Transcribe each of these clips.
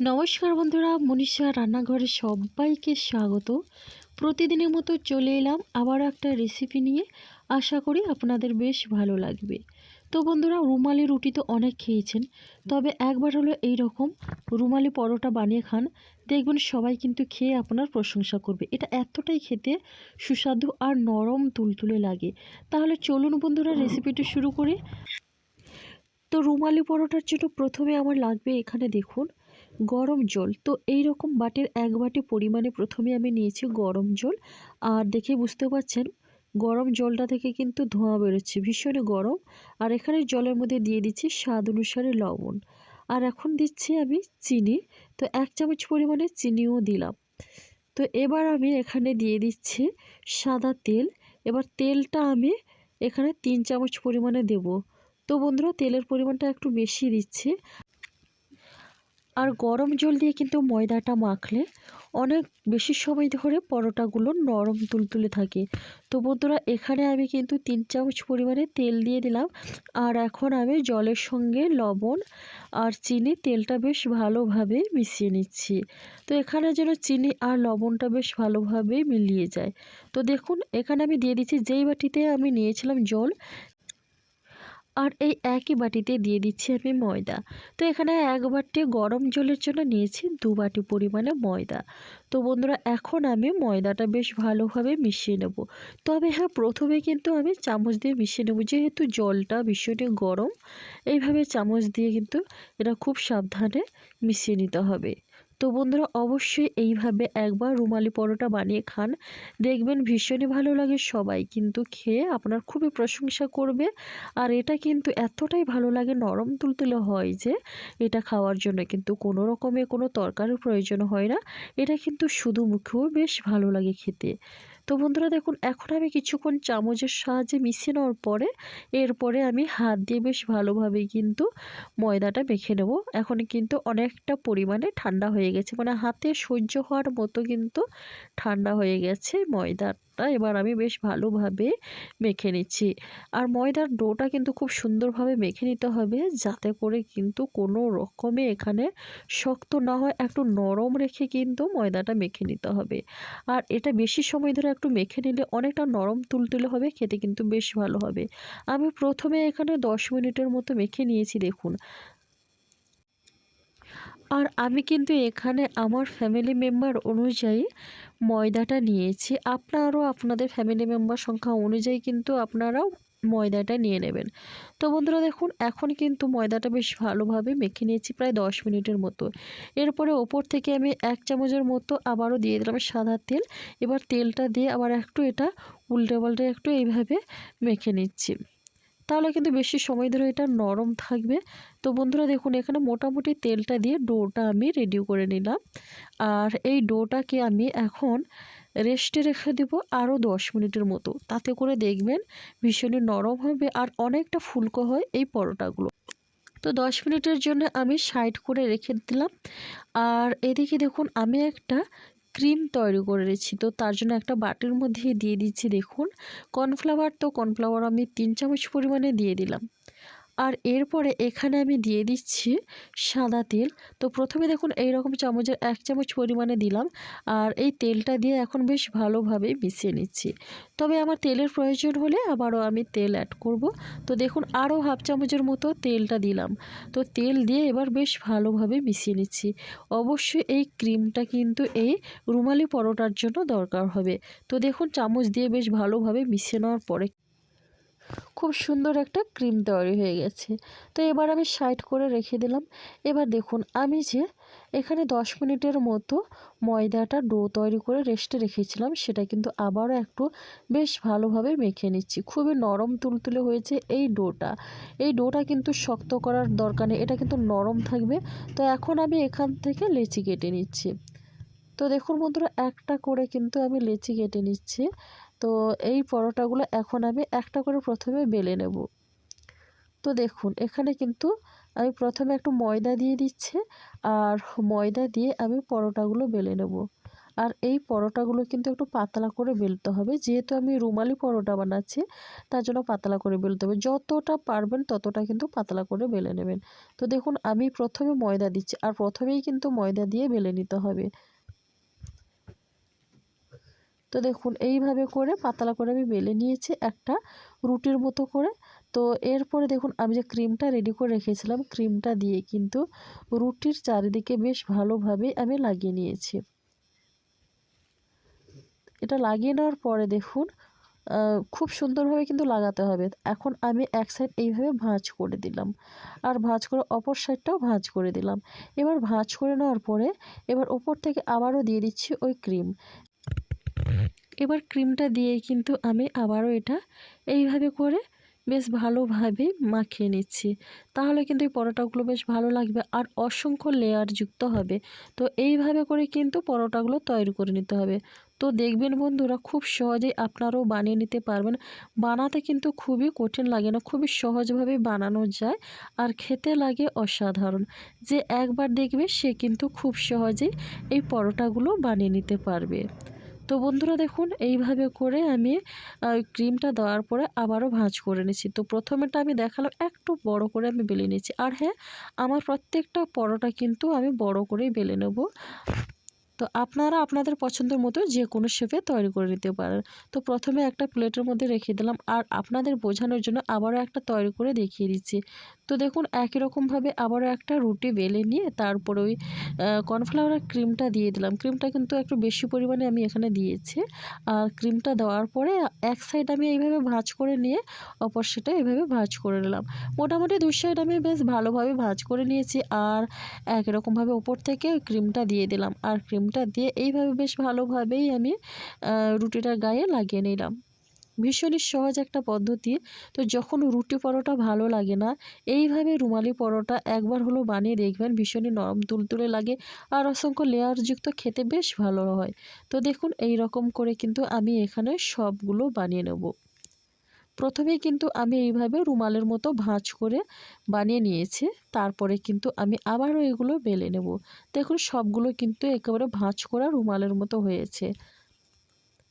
নমস্কার বন্ধুরা, মনীষা রান্নাঘরে সবাইকে স্বাগত। প্রতিদিনের মতো চলে এলাম আবার একটা রেসিপি নিয়ে। আশা করি আপনাদের বেশ ভালো লাগবে। তো বন্ধুরা, রুমালি রুটি তো অনেক খেয়েছেন, তবে একবার হলো এই রকম রুমালি পরোটা বানিয়ে খান। দেখবেন সবাই কিন্তু খেয়ে আপনার প্রশংসা করবে। এটা এতটাই খেতে সুস্বাদু আর নরম তুলতুলে লাগে। তাহলে চলুন বন্ধুরা রেসিপিটি শুরু করি। তো রুমালি পরোটার জন্য প্রথমে আমার লাগবে এখানে দেখুন গরম জল। তো এই রকম বাটির এক বাটি পরিমাণে প্রথমে আমি নিয়েছি গরম জল। আর দেখে বুঝতে পারছেন, গরম জলটা থেকে কিন্তু ধোঁয়া বেরোচ্ছে ভীষণই গরম। আর এখানে জলের মধ্যে দিয়ে দিচ্ছি স্বাদ অনুসারে লবণ। আর এখন দিচ্ছি আমি চিনি, তো এক চামচ পরিমাণে চিনিও দিলাম। তো এবার আমি এখানে দিয়ে দিচ্ছি সাদা তেল। এবার তেলটা আমি এখানে তিন চামচ পরিমাণে দেব। তো বন্ধুরা, তেলের পরিমাণটা একটু বেশি দিচ্ছি। আর গরম জল দিয়ে কিন্তু ময়দাটা মাখলে অনেক বেশি সময় ধরে পরোটাগুলো নরম তুলতুলে থাকে। তো বন্ধুরা, এখানে আমি কিন্তু তিন চামচ পরিমাণে তেল দিয়ে দিলাম। আর এখন আমি জলের সঙ্গে লবণ আর চিনি তেলটা বেশ ভালোভাবে মিশিয়ে নিচ্ছি। তো এখানে যেন চিনি আর লবণটা বেশ ভালোভাবে মিলিয়ে যায়। তো দেখুন, এখানে আমি দিয়ে দিচ্ছি যেই বাটিতে আমি নিয়েছিলাম জল আর এই একই বাটিতে দিয়ে দিচ্ছি আমি ময়দা। তো এখানে এক বাটি গরম জলের জন্য নিয়েছি, দু বাটি পরিমাণে ময়দা। তো বন্ধুরা, এখন আমি ময়দাটা বেশ ভালোভাবে মিশিয়ে নেব। তবে হ্যাঁ প্রথমে কিন্তু আমি চামচ দিয়ে মিশিয়ে নেব, যেহেতু জলটা ভীষণই গরম। এইভাবে চামচ দিয়ে কিন্তু এটা খুব সাবধানে মিশিয়ে নিতে হবে। তো বন্ধুরা অবশ্যই এইভাবে একবার রুমালি পরোটা বানিয়ে খান। দেখবেন ভীষণই ভালো লাগে সবাই কিন্তু খেয়ে আপনার খুবই প্রশংসা করবে। আর এটা কিন্তু এতটাই ভালো লাগে, নরম তুলতুলে হয় যে এটা খাওয়ার জন্য কিন্তু কোনো রকমের কোনো তরকারির প্রয়োজন হয় না। এটা কিন্তু শুধু মুখেও বেশ ভালো লাগে খেতে। তো বন্ধুরা দেখুন, এখন আমি কিছুক্ষণ চামচের সাহায্যে মিশিয়ে নেওয়ার পরে এরপরে আমি হাত দিয়ে বেশ ভালোভাবে কিন্তু ময়দাটা মেখে নেব। এখন কিন্তু অনেকটা পরিমাণে ঠান্ডা হয়ে গেছে মানে হাতে সহ্য হওয়ার মতো কিন্তু ঠান্ডা হয়ে গেছে ময়দাটা এবার আমি বেশ ভালোভাবে মেখে নিচ্ছি। আর ময়দার ডোটা কিন্তু খুব সুন্দরভাবে মেখে নিতে হবে যাতে করে কিন্তু কোনো রকমে এখানে শক্ত না হয়, একটু নরম রেখে কিন্তু ময়দাটা মেখে নিতে হবে। আর এটা বেশি সময় ধরে একটু মেখে নিলে অনেকটা নরম তুলতুলে হবে, খেতে কিন্তু বেশ ভালো হবে। আমি প্রথমে এখানে দশ মিনিটের মতো মেখে নিয়েছি, দেখুন। আর আমি কিন্তু এখানে আমার ফ্যামিলি মেম্বার অনুযায়ী ময়দাটা নিয়েছি। আপনারও আপনাদের ফ্যামিলি মেম্বার সংখ্যা অনুযায়ী কিন্তু আপনারাও ময়দাটা নিয়ে নেবেন। তো বন্ধুরা দেখুন, এখন কিন্তু ময়দাটা বেশ ভালোভাবে মেখে নিয়েছি প্রায় দশ মিনিটের মতো। এরপরে ওপর থেকে আমি এক চামচের মতো আবারও দিয়ে দিলাম সাদা তেল। এবার তেলটা দিয়ে আবার একটু এটা উল্টে পাল্টে একটু এইভাবে মেখে নিচ্ছি। তাহলে কিন্তু বেশি সময় ধরে এটা নরম থাকবে। তো বন্ধুরা দেখুন, এখানে মোটামুটি তেলটা দিয়ে ডোটা আমি রেডি করে নিলাম। আর এই ডোটাকে আমি এখন রেস্টে রেখে দেব আরও দশ মিনিটের মতো। তাতে করে দেখবেন ভীষণই নরম হবে আর অনেকটা ফুলকো হয় এই পরোটাগুলো। তো দশ মিনিটের জন্য আমি সাইড করে রেখে দিলাম। আর এদিকে দেখুন, আমি একটা ক্রিম তৈরি করেছি। তো তার জন্য একটা বাটির মধ্যে দিয়ে দিচ্ছি, দেখুন। কর্নফ্লাওয়ার, তো কর্নফ্লাওয়ার আমি তিন চামচ পরিমাণে দিয়ে দিলাম। আর এরপরে এখানে আমি দিয়ে দিচ্ছি সাদা তেল। তো প্রথমে দেখুন এই রকম চামচের এক চামচ পরিমাণে দিলাম আর এই তেলটা দিয়ে এখন বেশ ভালোভাবে মিশিয়ে নিচ্ছি। তবে আমার তেলের প্রয়োজন হলে আবারও আমি তেল অ্যাড করব। তো দেখুন আরও হাফ চামচের মতো তেলটা দিলাম। তো তেল দিয়ে এবার বেশ ভালোভাবে মিশিয়ে নিচ্ছি। অবশ্যই এই ক্রিমটা কিন্তু এই রুমালি পরোটার জন্য দরকার হবে। তো দেখুন চামচ দিয়ে বেশ ভালোভাবে মিশিয়ে নেওয়ার পরে খুব সুন্দর একটা ক্রিম তৈরি হয়ে গেছে। তো এবার আমি সাইড করে রেখে দিলাম। এবার দেখুন, আমি যে এখানে দশ মিনিটের মতো ময়দাটা ডো তৈরি করে রেস্টে রেখেছিলাম, সেটা কিন্তু আবারও একটু বেশ ভালোভাবে মেখে নিচ্ছি। খুবই নরম তুলতুলে হয়েছে এই ডোটা। এই ডোটা কিন্তু শক্ত করার দরকার নেই, এটা কিন্তু নরম থাকবে। তো এখন আমি এখান থেকে লেচি কেটে নিচ্ছি। তো দেখুন বন্ধুরা, একটা করে কিন্তু আমি লেচি কেটে নিচ্ছি। তো এই পরোটাগুলো এখন আমি একটা করে প্রথমে বেলে নেব। তো দেখুন, এখানে কিন্তু আমি প্রথমে একটু ময়দা দিয়ে দিচ্ছি আর ময়দা দিয়ে আমি পরোটাগুলো বেলে নেব। আর এই পরোটাগুলো কিন্তু একটু পাতলা করে বেলতে হবে। যেহেতু আমি রুমালি পরোটা বানাচ্ছি, তার জন্য পাতলা করে বেলতে হবে। যতটা পারবেন ততটা কিন্তু পাতলা করে বেলে নেবেন। তো দেখুন, আমি প্রথমে ময়দা দিচ্ছি আর প্রথমেই কিন্তু ময়দা দিয়ে বেলে নিতে হবে। তো দেখুন, এইভাবে করে পাতলা করে আমি বেলে নিয়েছি একটা রুটির মতো করে। তো এরপরে দেখুন, আমি যে ক্রিমটা রেডি করে রেখেছিলাম, ক্রিমটা দিয়ে কিন্তু রুটির চারিদিকে বেশ ভালোভাবে আমি লাগিয়ে নিয়েছি। এটা লাগিয়ে নেওয়ার পরে দেখুন খুব সুন্দরভাবে কিন্তু লাগাতে হবে। এখন আমি এক সাইড এইভাবে ভাঁজ করে দিলাম আর ভাঁজ করে অপর সাইডটাও ভাঁজ করে দিলাম। এবার ভাঁজ করে নেওয়ার পরে এবার ওপর থেকে আবারও দিয়ে দিচ্ছি ওই ক্রিম। এবার ক্রিমটা দিয়ে কিন্তু আমি আবারও এটা এইভাবে করে বেশ ভালোভাবে মাখিয়ে নিচ্ছি। তাহলে কিন্তু এই পরোটাগুলো বেশ ভালো লাগবে আর অসংখ্য লেয়ার যুক্ত হবে। তো এইভাবে করে কিন্তু পরোটাগুলো তৈরি করে নিতে হবে। তো দেখবেন বন্ধুরা, খুব সহজেই আপনারাও বানিয়ে নিতে পারবেন। বানাতে কিন্তু খুবই কঠিন লাগে না, খুবই সহজভাবে বানানো যায় আর খেতে লাগে অসাধারণ। যে একবার দেখবে সে কিন্তু খুব সহজেই এই পরোটাগুলো বানিয়ে নিতে পারবে। তো বন্ধুরা দেখুন, এইভাবে করে আমি ক্রিমটা দেওয়ার পরে আবারও ভাঁজ করে নিচ্ছি। তো প্রথমেটা আমি দেখালাম, একটু বড় করে আমি বেলে নিচ্ছি। আর হ্যাঁ আমার প্রত্যেকটা পরোটা কিন্তু আমি বড় করেই বেলে নেব। তো আপনারা আপনাদের পছন্দের মতো যে কোনো শেপে তৈরি করে নিতে পারেন। তো প্রথমে একটা প্লেটের মধ্যে রেখে দিলাম। আর আপনাদের বোঝানোর জন্য আবারও একটা তৈরি করে দেখিয়ে দিচ্ছি। তো দেখুন, একই রকমভাবে আবারও একটা রুটি বেলে নিয়ে তারপরে ওই কর্নফ্লাওয়ার ক্রিমটা দিয়ে দিলাম। ক্রিমটা কিন্তু একটু বেশি পরিমাণে আমি এখানে দিয়েছি। আর ক্রিমটা দেওয়ার পরে এক সাইড আমি এইভাবে ভাঁজ করে নিয়ে অপর সাইডে এইভাবে ভাঁজ করে নিলাম। মোটামুটি দুই সাইড আমি বেশ ভালোভাবে ভাঁজ করে নিয়েছি আর একই রকমভাবে ওপর থেকে ক্রিমটা দিয়ে দিলাম। আর ক্রিমটা দিয়ে এইভাবে বেশ ভালোভাবেই আমি রুটিটার গায়ে লাগিয়ে নিলাম। ভীষণই সহজ একটা পদ্ধতি। তো যখন রুটি পরোটা ভালো লাগে না, এইভাবে রুমালি পরোটা একবার হলো বানিয়ে দেখবেন, ভীষণই নরম তুলতুলে লাগে আর অসংখ্য লেয়ারযুক্ত খেতে বেশ ভালো হয়। তো দেখুন এই রকম করে কিন্তু আমি এখানে সবগুলো বানিয়ে নেব। প্রথমেই কিন্তু আমি এইভাবে রুমালের মতো ভাঁজ করে বানিয়ে নিয়েছি। তারপরে কিন্তু আমি আবারও এগুলো বেলে নেব। দেখুন, সবগুলো কিন্তু একেবারে ভাঁজ করা রুমালের মতো হয়েছে।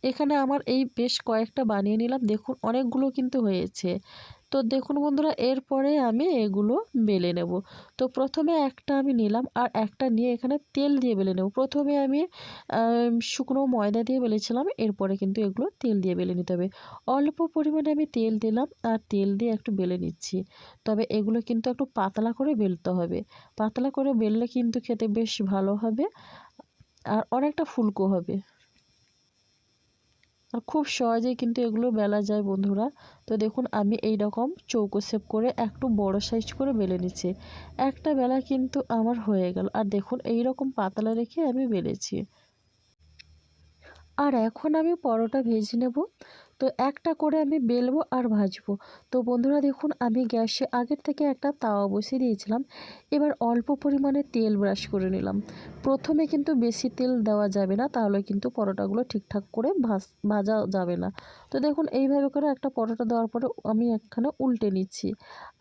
এখানে আমার এই বেশ কয়েকটা বানিয়ে নিলাম। দেখুন, অনেকগুলো কিন্তু হয়েছে। তো দেখুন বন্ধুরা, এরপরে আমি এগুলো বেলে নেব। তো প্রথমে একটা আমি নিলাম আর একটা নিয়ে এখানে তেল দিয়ে বেলে নেব। প্রথমে আমি শুকনো ময়দা দিয়ে বেলেছিলাম, এরপরে কিন্তু এগুলো তেল দিয়ে বেলে নিতে হবে। অল্প পরিমাণে আমি তেল দিলাম আর তেল দিয়ে একটু বেলে নিচ্ছি। তবে এগুলো কিন্তু একটু পাতলা করে বেলতে হবে। পাতলা করে বেললে কিন্তু খেতে বেশ ভালো হবে আর অনেকটা ফুলকো হবে। আর খুব সহজেই কিন্তু এগুলো বেলা যায় বন্ধুরা। তো দেখুন, আমি এই রকম চৌকো সেপ করে একটু বড় সাইজ করে বেলে নিচ্ছি। একটা বেলা কিন্তু আমার হয়ে গেল। আর দেখুন এই রকম পাতলা রেখে আমি বেলেছি। আর এখন আমি পরোটা ভেজে নেব। তো একটা করে আমি বেলবো আর ভাজবো। তো বন্ধুরা দেখুন, আমি গ্যাসে আগের থেকে একটা তাওয়া বসিয়ে দিয়েছিলাম। এবার অল্প পরিমাণে তেল ব্রাশ করে নিলাম। প্রথমে কিন্তু বেশি তেল দেওয়া যাবে না, তাহলে কিন্তু পরোটাগুলো ঠিকঠাক করে ভাজ, ভাজা যাবে না। তো দেখুন, এইভাবে করে একটা পরোটা দেওয়ার পরে আমি একখানে উল্টে নিচ্ছি।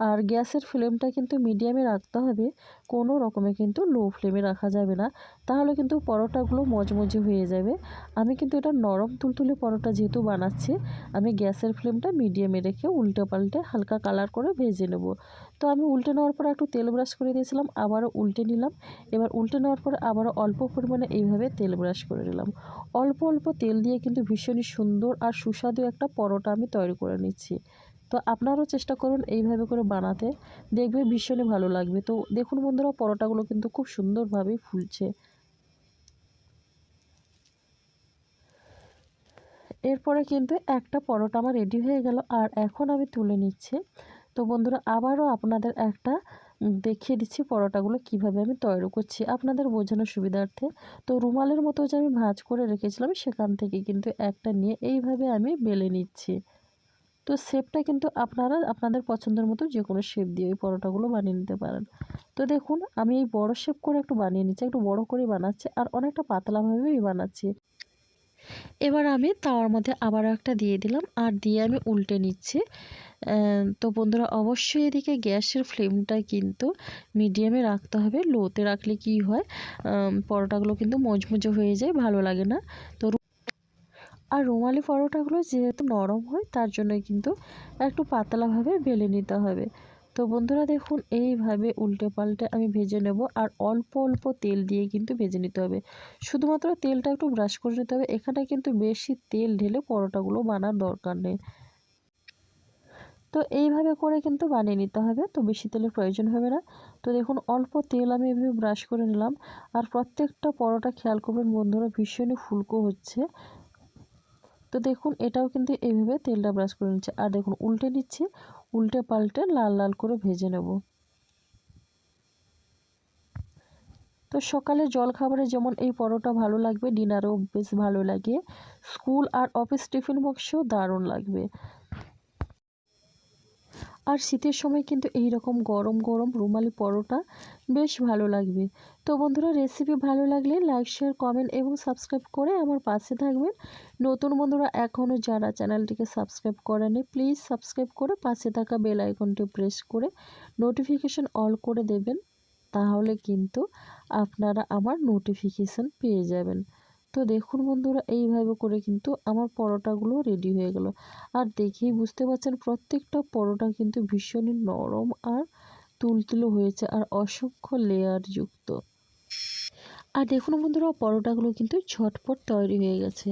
আর গ্যাসের ফ্লেমটা কিন্তু মিডিয়ামে রাখতে হবে, কোনো রকমে কিন্তু লো ফ্লেমে রাখা যাবে না। তাহলে কিন্তু পরোটাগুলো মজমজে হয়ে যাবে। আমি কিন্তু এটা নরম তুলতুলে পরোটা যেহেতু বানাচ্ছি আমি গ্যাসের ফ্লেমটা মিডিয়ামে রেখে উল্টে পাল্টে হালকা কালার করে ভেজে নেব। তো আমি উল্টে নেওয়ার পর একটু তেল ব্রাশ করে দিয়েছিলাম, আবারও উল্টে নিলাম। এবার উল্টে নেওয়ার পর আবারও অল্প পরিমাণে এইভাবে তেল ব্রাশ করে নিলাম। অল্প অল্প তেল দিয়ে কিন্তু ভীষণই সুন্দর আর সুস্বাদু একটা পরোটা আমি তৈরি করে নিচ্ছি। তো আপনারাও চেষ্টা করুন এইভাবে করে বানাতে। দেখবে ভীষণই ভালো লাগবে। তো দেখুন বন্ধুরা, পরোটাগুলো কিন্তু খুব সুন্দরভাবেই ফুলছে। এরপরে কিন্তু একটা পরোটা আমার রেডি হয়ে গেল আর এখন আমি তুলে নিচ্ছি। তো বন্ধুরা, আবারও আপনাদের একটা দেখিয়ে দিচ্ছি পরোটাগুলো কীভাবে আমি তৈরি করছি আপনাদের বোঝানোর সুবিধার্থে। তো রুমালের মতো যে আমি ভাঁজ করে রেখেছিলাম সেখান থেকে কিন্তু একটা নিয়ে এইভাবে আমি বেলে নিচ্ছি। তো শেপটা কিন্তু আপনারা আপনাদের পছন্দের মতো যে কোনো শেপ দিয়ে ওই পরোটাগুলো বানিয়ে নিতে পারেন। তো দেখুন, আমি এই বড় শেপ করে একটু বানিয়ে নিচ্ছি, একটু বড় করে বানাচ্ছি আর অনেকটা পাতলাভাবেই বানাচ্ছি। এবার আমি তাওয়ার মধ্যে আবারও একটা দিয়ে দিলাম, আর দিয়ে আমি উল্টে নিচ্ছি। তো বন্ধুরা, অবশ্যই এদিকে গ্যাসের ফ্লেমটা কিন্তু মিডিয়ামে রাখতে হবে, লোতে রাখলে কি হয় পরোটাগুলো কিন্তু মজমুজে হয়ে যায়, ভালো লাগে না। তো আর রুমালি পরোটাগুলো যেহেতু নরম হয়, তার জন্য কিন্তু একটু পাতলাভাবে বেলে নিতে হবে। তো বন্ধুরা দেখুন, এইভাবে উল্টে পাল্টে আমি ভেজে নেব আর অল্প অল্প তেল দিয়ে কিন্তু ভেজে নিতে হবে। শুধুমাত্র তেলটা একটু ব্রাশ করে নিতে হবে। এখানে কিন্তু বেশি তেল ঢেলে পরোটাগুলো বানার দরকার নেই। তো এইভাবে করে কিন্তু বানিয়ে নিতে হবে। তো বেশি তেলের প্রয়োজন হবে না। তো দেখুন, অল্প তেল আমি এভাবে ব্রাশ করে নিলাম। আর প্রত্যেকটা পরোটা খেয়াল করবেন বন্ধুরা ভীষণই ফুলকো হচ্ছে। তো দেখুন, এটাও কিন্তু এইভাবে তেলটা ব্রাশ করে নিচ্ছে। আর দেখুন, উল্টে নিচ্ছি। উল্টে পাল্টে লাল লাল করে ভেজে নেব। তো সকালে জল খাবারে যেমন এই পরোটা ভালো লাগবে, ডিনারেও বেশ ভালো লাগে। স্কুল আর অফিস টিফিন বক্সেও দারুণ লাগবে। আর শীতের সময় কিন্তু এই রকম গরম গরম রুমালি পরোটা বেশ ভালো লাগবে। তো বন্ধুরা রেসিপি ভালো লাগলে লাইক শেয়ার কমেন্ট এবং সাবস্ক্রাইব করে আমার পাশে থাকবেন। নতুন বন্ধুরা এখনও যারা চ্যানেলটিকে সাবস্ক্রাইব করেনি প্লিজ সাবস্ক্রাইব করে পাশে থাকা বেল আইকনটি প্রেস করে নোটিফিকেশন অল করে দেবেন। তাহলে কিন্তু আপনারা আমার নোটিফিকেশান পেয়ে যাবেন। তো দেখুন বন্ধুরা, এইভাবে করে কিন্তু আমার পরোটাগুলো রেডি হয়ে গেল। আর দেখেই বুঝতে পারছেন, প্রত্যেকটা পরোটা কিন্তু ভীষণই নরম আর তুলতুলো হয়েছে আর অসংখ্য লেয়ার যুক্ত। আর দেখুন বন্ধুরা, পরোটাগুলো কিন্তু ঝটপট তৈরি হয়ে গেছে।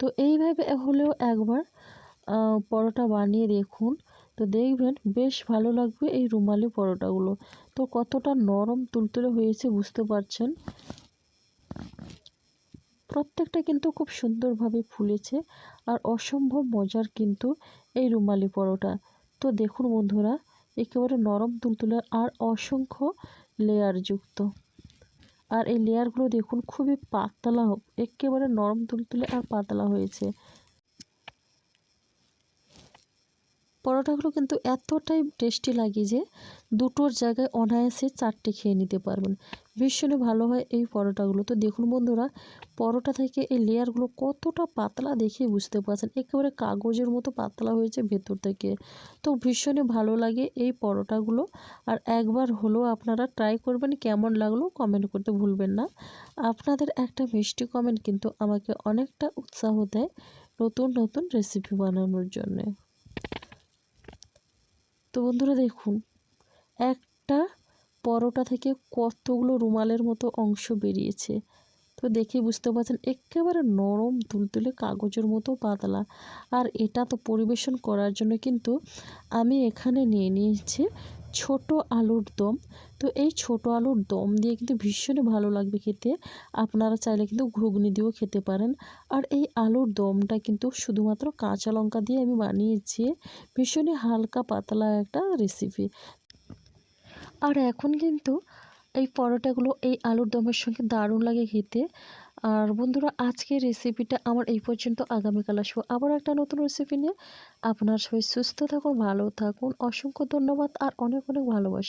তো এইভাবে হলেও একবার পরোটা বানিয়ে দেখুন। তো দেখবেন বেশ ভালো লাগবে এই রুমালি পরোটাগুলো। তো কতটা নরম তুলতুলে হয়েছে বুঝতে পারছেন? প্রত্যেকটা কিন্তু খুব সুন্দরভাবে ফুলেছে আর অসম্ভব মজার কিন্তু এই রুমালি পরোটা। তো দেখুন বন্ধুরা, একেবারে নরম তুলতুলে আর অসংখ্য লেয়ারযুক্ত আর এই লেয়ারগুলো দেখুন খুবই পাতলা, একেবারে নরম তুলতুলে আর পাতলা হয়েছে। পরোটাগুলো কিন্তু এতটাই টেস্টি লাগে যে দুটোর জায়গায় অনায়াসে চারটে খেয়ে নিতে পারবেন। ভীষণই ভালো হয় এই পরোটাগুলো। তো দেখুন বন্ধুরা, পরোটা থেকে এই লেয়ারগুলো কতটা পাতলা দেখে বুঝতে পারছেন। একেবারে কাগজের মতো পাতলা হয়েছে ভেতর থেকে। তো ভীষণই ভালো লাগে এই পরোটাগুলো। আর একবার হলেও আপনারা ট্রাই করবেন কেমন লাগল কমেন্ট করতে ভুলবেন না। আপনাদের একটা মিষ্টি কমেন্ট কিন্তু আমাকে অনেকটা উৎসাহ দেয় নতুন নতুন রেসিপি বানানোর জন্যে। তো বন্ধুরা দেখুন, একটা পরোটা থেকে কতগুলো রুমালের মতো অংশ বেরিয়েছে? তো দেখে বুঝতে পারছেন, একেবারে নরম তুলতুলে কাগজের মতো পাতলা। আর এটা তো পরিবেশন করার জন্য কিন্তু আমি এখানে নিয়ে নিয়েছি ছোট আলুর দম। তো এই ছোট আলুর দম দিয়ে কিন্তু ভীষণই ভালো লাগবে খেতে। আপনারা চাইলে কিন্তু ঘুগনি দিয়েও খেতে পারেন। আর এই আলুর দমটা কিন্তু শুধুমাত্র কাঁচা লঙ্কা দিয়ে আমি বানিয়েছি। ভীষণই হালকা পাতলা একটা রেসিপি আর এখন কিন্তু এই পরোটাগুলো এই আলুর দমের সঙ্গে দারুণ লাগে খেতে। আর বন্ধুরা, আজকের রেসিপিটা আমার এই পর্যন্ত। আগামীকাল আসব আবার একটা নতুন রেসিপি নিয়ে। আপনার সবাই সুস্থ থাকুন, ভালো থাকুন। অসংখ্য ধন্যবাদ আর অনেক অনেক ভালোবাসা।